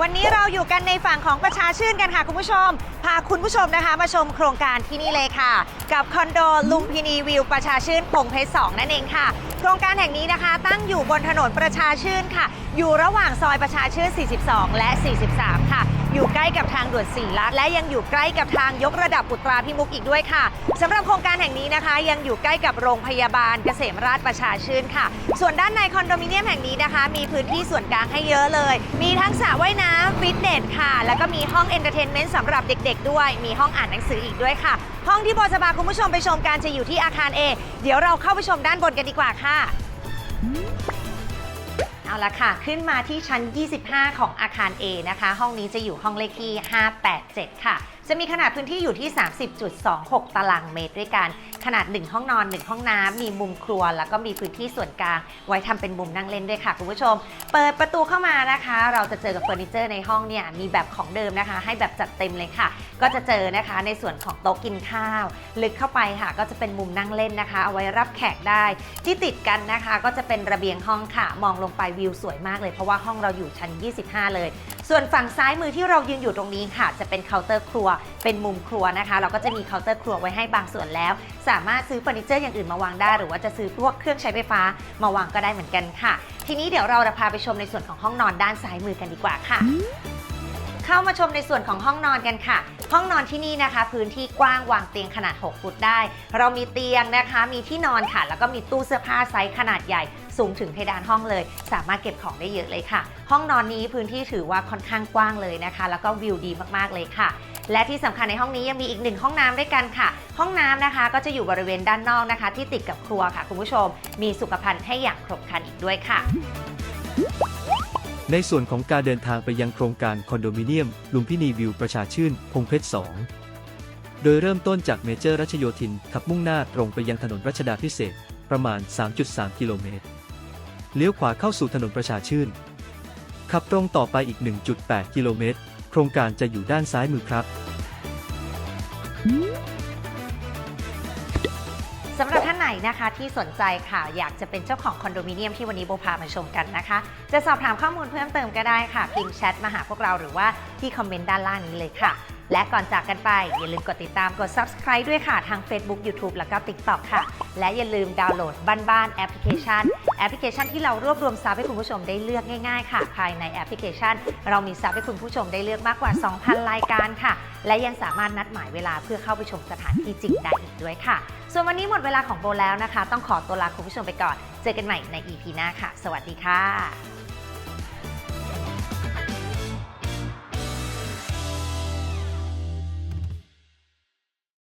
วันนี้เราอยู่กันในฝั่งของประชาชื่นกันค่ะ คุณผู้ชม พาคุณผู้ชมนะคะ มาชมโครงการที่นี่เลยค่ะ กับคอนโดลุมพินีวิวประชาชื่นพงเพชรสองนั่นเองค่ะ โครงการแห่งนี้นะคะ ตั้งอยู่บนถนนประชาชื่นค่ะ อยู่ระหว่างซอยประชาชื่น 42 และ 43 ค่ะ อยู่ใกล้กับทางด่วนสีลัดและยังอยู่ใกล้กับทางยกระดับอุตราพิมุกอีกด้วยค่ะสำหรับโครงการแห่งนี้นะคะ ยังอยู่ใกล้กับโรงพยาบาลเกษมราชประชาชื่นค่ะ ส่วนด้านในคอนโดมิเนียมแห่งนี้นะคะ มีพื้นที่ส่วนกลางให้เยอะเลย มีทั้งสระว่ายน้ำฟิตเนสค่ะ แล้วก็มีห้องเอนเตอร์เทนเมนต์สำหรับเด็ก ๆ ด้วย มีห้องอ่านหนังสืออีกด้วยค่ะ ห้องที่โบจะพาคุณผู้ชมไปชมการจะอยู่ที่อาคาร A เดี๋ยวเราเข้าไปชมด้านบนกันดีกว่าค่ะ เอาละค่ะ ขึ้นมาที่ชั้น 25 ของอาคาร A นะคะ ห้องนี้จะอยู่ห้องเลขที่ 587 ค่ะ จะมีขนาดพื้นที่อยู่ที่ 30.26 ตารางเมตรด้วยกัน ขนาด 1 ห้องนอน 1 ห้องน้ำ มีมุมครัว แล้วก็มีพื้นที่ส่วนกลาง ไว้ทำเป็นมุมนั่งเล่นด้วยค่ะคุณผู้ชม เปิดประตูเข้ามานะคะ เราจะเจอกับเฟอร์นิเจอร์ในห้องเนี่ย มีแบบของเดิมนะคะ ให้แบบจัดเต็มเลยค่ะ ก็จะเจอนะคะในส่วนของโต๊ะกินข้าว ลึกเข้าไปค่ะ ก็จะเป็นมุมนั่งเล่นนะคะ เอาไว้รับแขกได้ ที่ติดกันนะคะ ก็จะเป็นระเบียงห้องค่ะ มองลงไปวิวสวยมากเลยเพราะว่าห้องเราอยู่ชั้น 25 เลย ส่วนฝั่งซ้ายมือที่เรายืนอยู่ตรงนี้ค่ะ จะเป็นเคาน์เตอร์ครัว เป็นมุมครัวนะคะ เราก็จะมีเคาน์เตอร์ครัวไว้ให้บางส่วนแล้ว สามารถซื้อเฟอร์นิเจอร์อย่างอื่นมาวางได้ หรือว่าจะซื้อพวกเครื่องใช้ไฟฟ้ามาวางก็ได้เหมือนกันค่ะ ทีนี้เดี๋ยวเราจะพาไปชมในส่วนของห้องนอนด้านซ้ายมือกันดีกว่าค่ะ เข้ามาชมในส่วนของห้องนอนกันค่ะ ห้องนอนที่นี่นะคะ พื้นที่กว้างวางเตียงขนาด 6 ฟุตได้ เรามีเตียงนะคะ มีที่นอนค่ะ แล้วก็มีตู้เสื้อผ้าไซส์ขนาดใหญ่ สูงถึงเพดานห้องเลย สามารถเก็บของได้เยอะเลยค่ะ ห้องนอนนี้พื้นที่ถือว่าค่อนข้างกว้างเลยนะคะ แล้วก็วิวดีมากๆเลยค่ะและที่สำคัญในห้องนี้ยังมีอีกหนึ่งห้องน้ำด้วยกันค่ะ ห้องน้ำนะคะก็จะอยู่บริเวณด้านนอกนะคะ ที่ติดกับครัวค่ะ คุณผู้ชม มีสุขภัณฑ์ให้อย่างครบครันอีกด้วยค่ะ ในส่วนของการเดินทางไปยังโครงการคอนโดมิเนียม ลุมพินีวิวประชาชื่น พงเพชร 2 โดยเริ่มต้นจากเมเจอร์รัชโยธิน ขับมุ่งหน้าตรงไปยังถนนรัชดาพิเศษ ประมาณ 3.3 กิโลเมตร เลี้ยวขวาเข้าสู่ถนนประชาชื่น ขับตรงต่อไปอีก 1.8 กิโลเมตร โครงการจะอยู่ด้านซ้ายมือครับ สำหรับท่านไหนนะคะที่สนใจค่ะ อยากจะเป็นเจ้าของคอนโดมิเนียมที่วันนี้โบพามาชมกันนะคะ จะสอบถามข้อมูลเพิ่มเติมก็ได้ค่ะ พิมพ์แชทมาหาพวกเราหรือว่าที่คอมเมนต์ด้านล่างนี้เลยค่ะ และก่อนจากกันไป อย่าลืมกดติดตามกด subscribe ด้วยค่ะ ทาง Facebook YouTube แล้วก็ TikTok ค่ะ และอย่าลืมดาวน์โหลดบ้านบ้านแอปพลิเคชัน แอปพลิเคชันที่เรารวบรวมซับให้คุณผู้ชมได้เลือกง่ายๆ ค่ะ ภายในแอปพลิเคชัน เรามีซับให้คุณผู้ชมได้เลือกมากกว่า 2,000 รายการค่ะ และยังสามารถนัดหมายเวลาเพื่อเข้าไปชมสถานที่จริงได้อีกด้วยค่ะ ส่วนวันนี้หมดเวลาของโบแล้วนะคะ ต้องขอตัวลาคุณผู้ชมไปก่อน เจอกันใหม่ใน EP หน้าค่ะ สวัสดีค่ะ